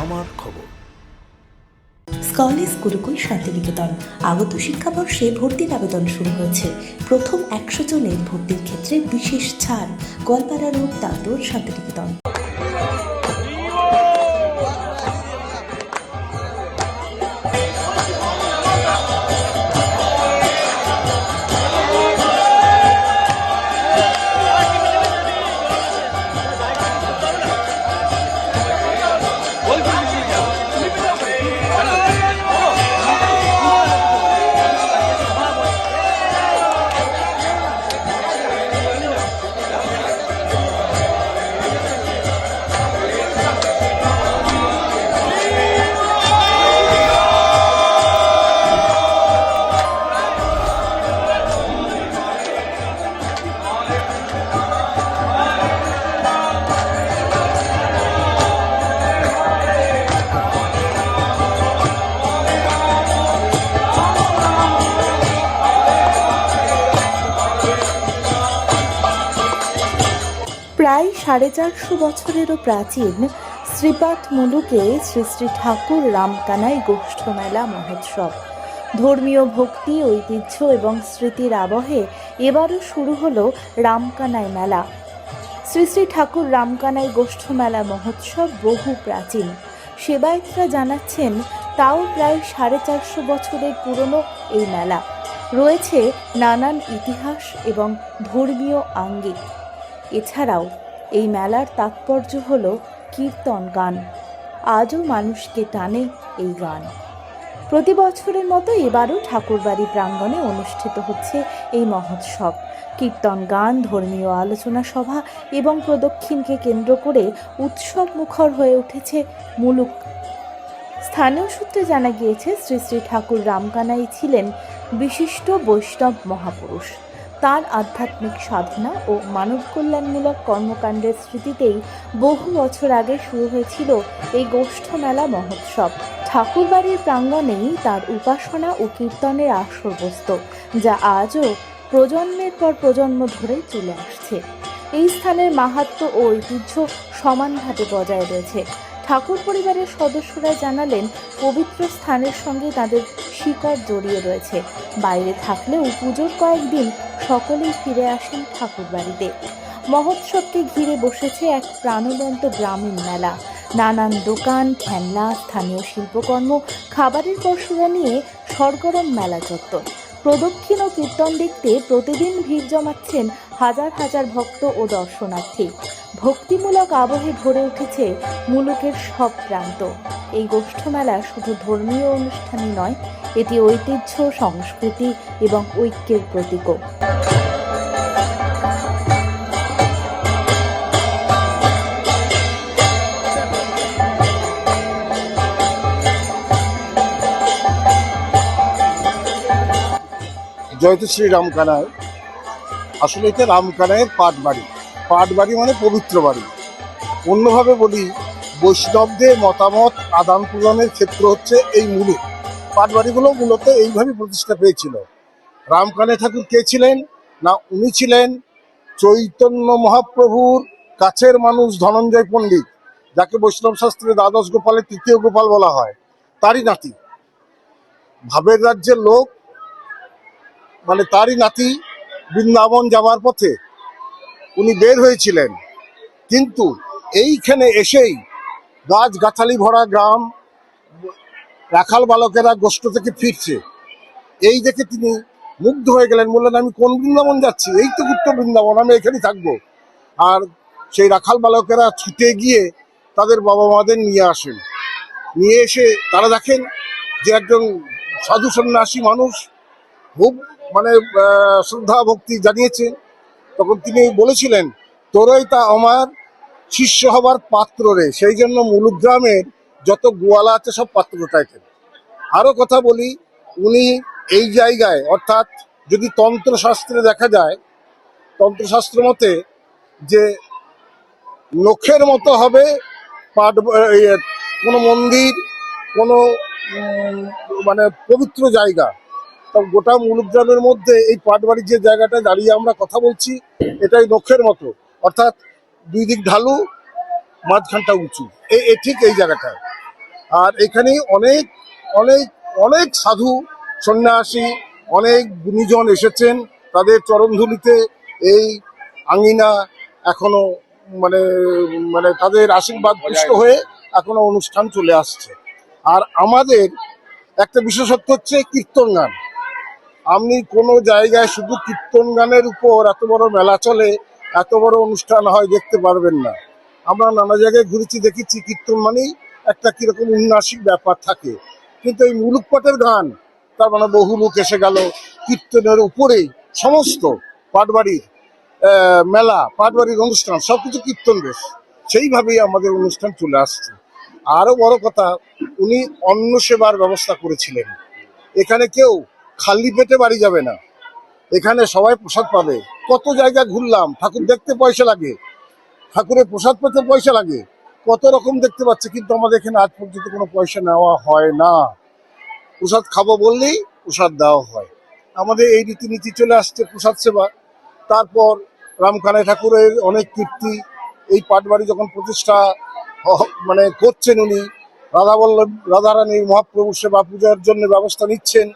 আমার খবর। স্কলেজ গুরুকুল শান্তিনিকেতন। আগত শিক্ষাবর্ষে ভর্তির আবেদন শুরু হয়েছে। প্রথম একশো জনের ভর্তির ক্ষেত্রে বিশেষ ছাড়। গোয়ালপাড়া রোড তান্দর শান্তিনিকেতন। সাড়ে চারশো বছরেরও প্রাচীন শ্রীপাঠ মুলুকে শ্রী শ্রী ঠাকুর রামকানাই গোষ্ঠ মেলা মহোৎসব। ধর্মীয় ভক্তি, ঐতিহ্য এবং স্মৃতির আবহে এবারও শুরু হলো রামকানাই মেলা। শ্রী শ্রী ঠাকুর রামকানাই গোষ্ঠ মেলা মহোৎসব বহু প্রাচীন। সেবায়তরা জানাচ্ছেন, তাও প্রায় সাড়ে চারশো বছরের পুরনো এই মেলা। রয়েছে নানান ইতিহাস এবং ধর্মীয় আঙ্গিক। এছাড়াও এই মেলার তাৎপর্য হল কীর্তন গান। আজও মানুষকে টানে এই গান। প্রতি বছরের মতো এবারও ঠাকুরবাড়ি প্রাঙ্গণে অনুষ্ঠিত হচ্ছে এই মহোৎসব। কীর্তন গান, ধর্মীয় আলোচনা সভা এবং প্রদক্ষিণকে কেন্দ্র করে উৎসব মুখর হয়ে উঠেছে মুলুক। স্থানীয় সূত্রে জানা গিয়েছে, শ্রী শ্রী ঠাকুর রামকানাই ছিলেন বিশিষ্ট বৈষ্ণব মহাপুরুষ। তার আধ্যাত্মিক সাধনা ও মানব কল্যাণমূলক কর্মকাণ্ডের স্মৃতিতেই বহু বছর আগে শুরু হয়েছিল এই গোষ্ঠ মেলা মহোৎসব। ঠাকুরবাড়ির প্রাঙ্গণেই তার উপাসনা ও কীর্তনের আসর বসত যা আজও প্রজন্মের পর প্রজন্ম ধরে চলে আসছে। এই স্থানের মাহাত্ম্য ও ঐতিহ্য সমানভাবে বজায় রয়েছে। ঠাকুর পরিবারের সদস্যরা জানালেন, পবিত্র স্থানের সঙ্গে তাদের শিকড় জড়িয়ে রয়েছে। বাইরে থাকলেও পুজোর কয়েকদিন সকলেই ফিরে আসেন ঠাকুর বাড়িতে মহোৎসবকে ঘিরে বসেছে এক প্রাণবন্ত গ্রামীণ মেলা। নানান দোকান, খেলনা, স্থানীয় শিল্পকর্ম, খাবারের পশুরা নিয়ে সরগরম মেলা চত্বর। প্রদক্ষিণ ও কীর্তন দেখতে প্রতিদিন ভিড় জমাচ্ছেন হাজার হাজার ভক্ত ও দর্শনার্থী। ভক্তিমূলক আবহে ভরে উঠেছে মুলুকের সব প্রান্ত। এই গোষ্ঠমেলা শুধু ধর্মীয় অনুষ্ঠানই নয়, এটি ঐতিহ্য, সংস্কৃতি এবং ঐক্যের প্রতীকও। জয়তু শ্রী রামকানায়। আসলে এটা রামকানায়ের পাট বাড়ি পাট বাড়ি মানে পবিত্র বাড়ি। অন্যভাবে বলি, বৈষ্ণবদের মতামত আদান প্রদানের ক্ষেত্র হচ্ছে এই মূলে। পাট বাড়িগুলো মূলত এইভাবে প্রতিষ্ঠা পেয়েছিল রামকানাই ঠাকুর কে ছিলেন? না উনি ছিলেন? চৈতন্য মহাপ্রভুর কাছের মানুষ ধনঞ্জয় পণ্ডিত, যাকে বৈষ্ণব শাস্ত্রে দ্বাদশ গোপালের তৃতীয় গোপাল বলা হয়। তারই নাতি। ভাবের রাজ্যের লোক মানে তারই নাতি বৃন্দাবন যাওয়ার পথে উনি বের হয়েছিলেন। কিন্তু এইখানে এসেই গাছ গাছালি ভরা গ্রাম, রাখাল বালকেরা গোষ্ঠ থেকে ফিরছে। এই দেখে তিনি মুগ্ধ হয়ে গেলেন, বললেন, আমি কোন বৃন্দাবন যাচ্ছি? এই তো উত্তর বৃন্দাবন, আমি এখানেই থাকব। আর সেই রাখাল বালকেরা ছুটে গিয়ে তাদের বাবা মাদের নিয়ে আসেন। নিয়ে এসে তারা দেখেন যে একজন সাধু সন্ন্যাসী মানুষ খুব মানে শ্রদ্ধা ভক্তি জানিয়েছে তখন তিনি বলেছিলেন, তোরই তা আমার শিষ্য হবার পাত্র রে। সেই জন্য মুলুক গ্রামের যত গোয়ালা আছে সব পাত্র টাইটেল আরও কথা বলি, উনি এই জায়গায়, অর্থাৎ যদি তন্ত্রশাস্ত্রে দেখা যায়, তন্ত্রশাস্ত্র মতে যে নখের মতো হবে পাট কোনো মন্দির, কোনো মানে পবিত্র জায়গা তা গোটা মুলুকগ্রামের মধ্যে এই পাটবাড়ির যে জায়গাটা দাঁড়িয়ে আমরা কথা বলছি এটাই নখের মতো। অর্থাৎ দুই দিক ঢালু মাঝখানটা উঁচু। এ এ ঠিক এই জায়গাটায় আর এখানে অনেক অনেক অনেক সাধু সন্ন্যাসী অনেক গুণীজন এসেছেন। তাদের চরণধুলিতে এই আঙিনা এখনও মানে মানে তাদের আশীর্বাদ পুষ্ট হয়ে এখনও অনুষ্ঠান চলে আসছে। আর আমাদের একটা বিশেষত্ব হচ্ছে কীর্তন গান আপনি কোনো জায়গায় শুধু কীর্তন গানের উপর এত বড় মেলা চলে, এত বড় অনুষ্ঠান হয় দেখতে পারবেন না। আমরা নানা জায়গায় ঘুরেছি, দেখেছি কীর্তন মানেই একটা কীরকম উন্নাসিক ব্যাপার থাকে। কিন্তু এই মুলুক পাটের গান, তার মানে বহু লোক এসে গেল, কীর্তনের উপরেই সমস্ত পাটবাড়ির মেলা, পাটবাড়ির অনুষ্ঠান, সবকিছু কীর্তন বেশ। সেইভাবেই আমাদের অনুষ্ঠান চলে আসছে। আরও বড় কথা, উনি অন্ন সেবার ব্যবস্থা করেছিলেন। এখানে কেউ খালি পেটে বাড়ি যাবে না। এখানে সবাই প্রসাদ পাবে। কত জায়গা ঘুরলাম, ঠাকুর দেখতে পয়সা লাগে। ঠাকুরের প্রসাদ পেতে পয়সা লাগে। কত রকম দেখতে পাচ্ছে, কিন্তু আমাদের এখানে আজ পর্যন্ত কোনো পয়সা নেওয়া হয় না। প্রসাদ খাব বললেই প্রসাদ দেওয়া হয়। আমাদের এই রীতিনীতি চলে আসছে প্রসাদ সেবা। তারপর রামকানাই ঠাকুরের অনেক কীর্তি। এই পাটবাড়ি যখন প্রতিষ্ঠা মানে করছেন উনি, রাধা বল্লভ, রাধারানীর মহাপ্রভু সেবা পূজার জন্য ব্যবস্থা নিচ্ছেন।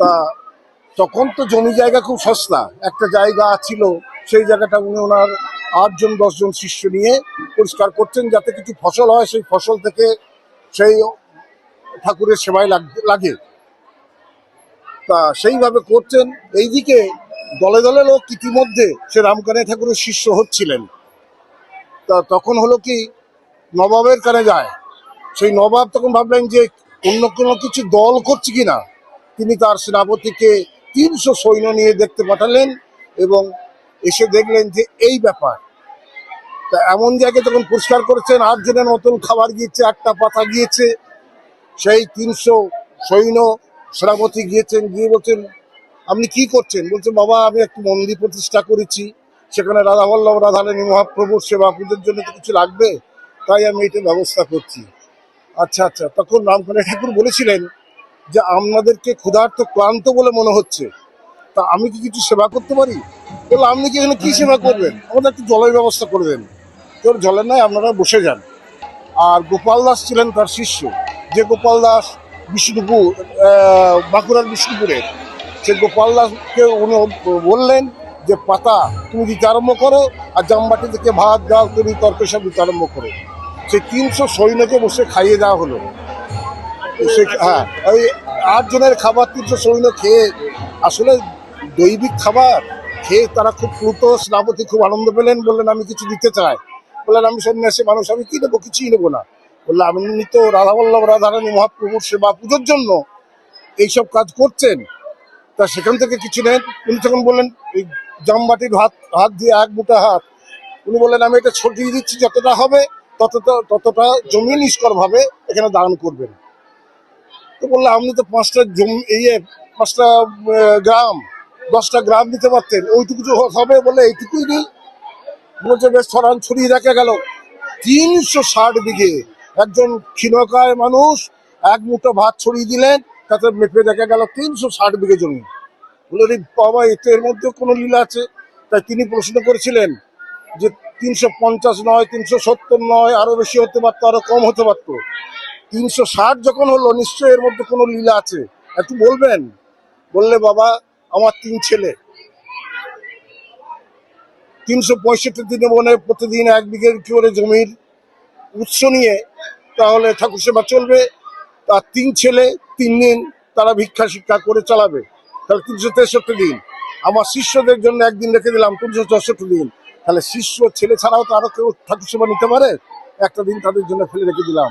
তা তখন তো জমি জায়গা খুব সস্তা। একটা জায়গা ছিল, সেই জায়গাটা উনি ওনার আটজন, দশজন শিষ্য নিয়ে পরিষ্কার করছেন যাতে কিছু ফসল হয়, সেই ফসল থেকে সেই ঠাকুরের সেবায় লাগ- তা সেইভাবে করছেন। এইদিকে দলে দলে লোক ইতিমধ্যে সে রামকানাই ঠাকুরের শিষ্য হচ্ছিলেন। তা তখন হলো কি, নবাবের কানে যায়। সেই নবাব তখন ভাবলেন যে অন্য কোনো কিছু দল করছে কিনা? তিনি তার সেনাপতিকে তিনশো সৈন্য নিয়ে দেখতে পাঠালেন এবং এসে দেখলেন যে এই ব্যাপার। তা এমন জায়গায় যখন পরিষ্কার করেছেন আট জনের মতন খাবার গিয়েছে একটা পাতা গিয়েছে, সেই তিনশো সৈন্য সেনাপতি গিয়েছেন, গিয়ে বলছেন, আপনি কি করছেন? বলছেন, বাবা, আমি একটি মন্দির প্রতিষ্ঠা করেছি। সেখানে রাধা রাধাবল্লভ রাধারানী মহাপ্রভুর সেবা পুজোর জন্য তো কিছু লাগবে, তাই আমি এটা ব্যবস্থা করছি। আচ্ছা আচ্ছা তখন রামকানাই ঠাকুর বলেছিলেন যে আপনাদেরকে ক্ষুধার্ত ক্লান্ত বলে মনে হচ্ছে, তা আমি কি কিছু সেবা করতে পারি? বলল, আপনি কি এখানে কি সেবা করবেন? আমাদের একটু জলের ব্যবস্থা করে দেন তোর জলের নাই আপনারা বসে যান। আর গোপাল দাস ছিলেন তার শিষ্য। যে গোপাল দাস বিষ্ণুপুর বাঁকুড়ার বিষ্ণুপুরের সে গোপাল দাসকে উনি বললেন যে, পাতা, তুমি দিতে আরম্ভ করো, আর জামবাটি থেকে ভাত, ডাল, তরি, তরকারি সব দিতে আরম্ভ করো। সেই তিনশো সৈন্যকে বসে খাইয়ে দেওয়া হলো। হ্যাঁ ওই আট জনের খাবার তিনশো সৈন্য খেয়ে আসলে দৈবিক খাবার খেয়ে তারা খুব দ্রুত সেনাপতি খুব আনন্দ পেলেন বললেন আমি কিছু দিতে চাই। বললেন আমি সন্ন্যাসী মানুষ আমি কি নেব? কিছুই নেব না। বললাম আপনি তো রাধাবল্লভ রাধারানী মহাপ্রভুর সেবা পুজোর জন্য এইসব কাজ করছেন। তা সেখান থেকে কিছু নেন? উনি তখন বললেন এই জামবাটির হাত হাত দিয়ে এক মুঠা হাত। উনি বললেন আমি এটা ছটিয়ে দিচ্ছি যতটা হবে ততটা ততটা জমি নিষ্কর ভাবে এখানে দান করবেন। তো বলল, আপনি তো পাঁচটা জমি ইয়ে পাঁচটা গ্রাম, দশটা গ্রাম দিতে পারতেন, ওইটুকু হবে বলে এইটুকুই নেই বলছে, বেশ, ছড়ান ছড়িয়ে দেখা গেল। তিনশো ষাট বিঘে একজন ক্ষীণকায় মানুষ এক মুঠো ভাত ছড়িয়ে দিলেন, তাতে মেপে দেখা গেল তিনশো ষাট বিঘে জমি। বলে বাবা, এতে এর মধ্যে কোনো লীলা আছে? তাই তিনি প্রশ্ন করেছিলেন যে, তিনশো পঞ্চাশ নয়, তিনশো সত্তর নয়, আরও বেশি হতে পারতো, আরও কম হতে পারতো। তিনশো ষাট যখন হলো, নিশ্চয়ই এর মধ্যে কোনো লীলা আছে। একটু বলবেন? বললে বাবা, আমার তিন ছেলে। তিনশো পঁয়ষট্টি দিনে মনে প্রতিদিন এক বিঘের করে জমির উৎস নিয়ে তাহলে ঠাকুর সেবা চলবে। তার তিন ছেলে, তিন দিন তারা ভিক্ষা শিক্ষা করে চালাবে। তাহলে তিনশো তেষট্টি দিন। আমার শিষ্যদের জন্য একদিন রেখে দিলাম, তিনশো চৌষট্টি দিন। তাহলে শিষ্য ছেলে ছাড়াও তো আরও কেউ ঠাকুর সেবা নিতে পারে? একটা দিন তাদের জন্য ফেলে রেখে দিলাম।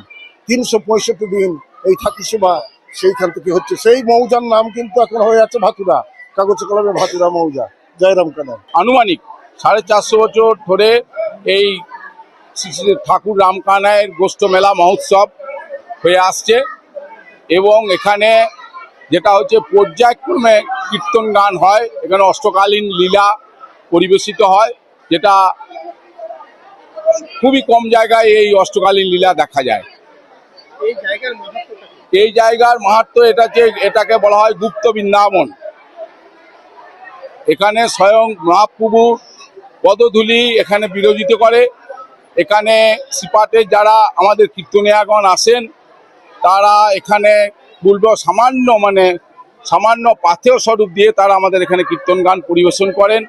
তিনশো পঁয়ষট্টি দিন এই ঠাকুর সেবা সেইখান থেকে হচ্ছে। সেই মৌজার নাম কিন্তু এখন হয়ে যাচ্ছে ভাতুরা, কাগজে কলমে ভাতুরা মৌজা, জয়রাম কানাই আনুমানিক সাড়ে চারশো বছর ধরে এই ঠাকুর রামকানায়ের গোষ্ঠ মেলা, মহোৎসব হয়ে আসছে এবং এখানে যেটা হচ্ছে পর্যায়ক্রমে কীর্তন গান হয়, এখানে অষ্টকালীন লীলা পরিবেশিত হয়, যেটা খুবই কম জায়গায় এই অষ্টকালীন লীলা দেখা যায়। এই জায়গার? মাহাত্ম এটা যে এটাকে বলা হয় গুপ্ত বৃন্দাবন এখানে স্বয়ং মহাপ্রভু পদধূলি এখানে বিরোধিত করে এখানে সিপাটের যারা আমাদের কীর্তনিয়াগণ আসেন তারা এখানে বলব সামান্য মানে সামান্য পাথেয় স্বরূপ দিয়ে তারা আমাদের এখানে কীর্তন গান পরিবেশন করেন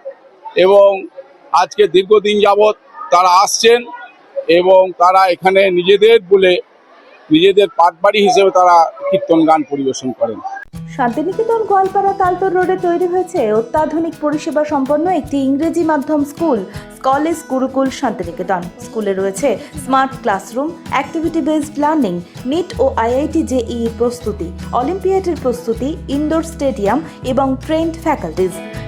এবং আজকে দীর্ঘদিন যাবৎ তারা আসছেন এবং তারা এখানে নিজেদের বলে নিজেদের পাটবাড়ি হিসেবে তারা কীর্তন গান পরিবেশন করেন। শান্তিনিকেতন গোয়ালপাড়া তালতর রোডে তৈরি হয়েছে অত্যাধুনিক পরিষেবা সম্পন্ন একটি ইংরেজি মাধ্যম স্কুল, কলেজ গুরুকুল শান্তিনিকেতন। স্কুলে রয়েছে smart classroom activity based learning, NEET ও আইআইটি জেই প্রস্তুতি, অলিম্পিয়াডের প্রস্তুতি, ইনডোর স্টেডিয়াম এবং ট্রেন্ড ফ্যাকাল্টিজ।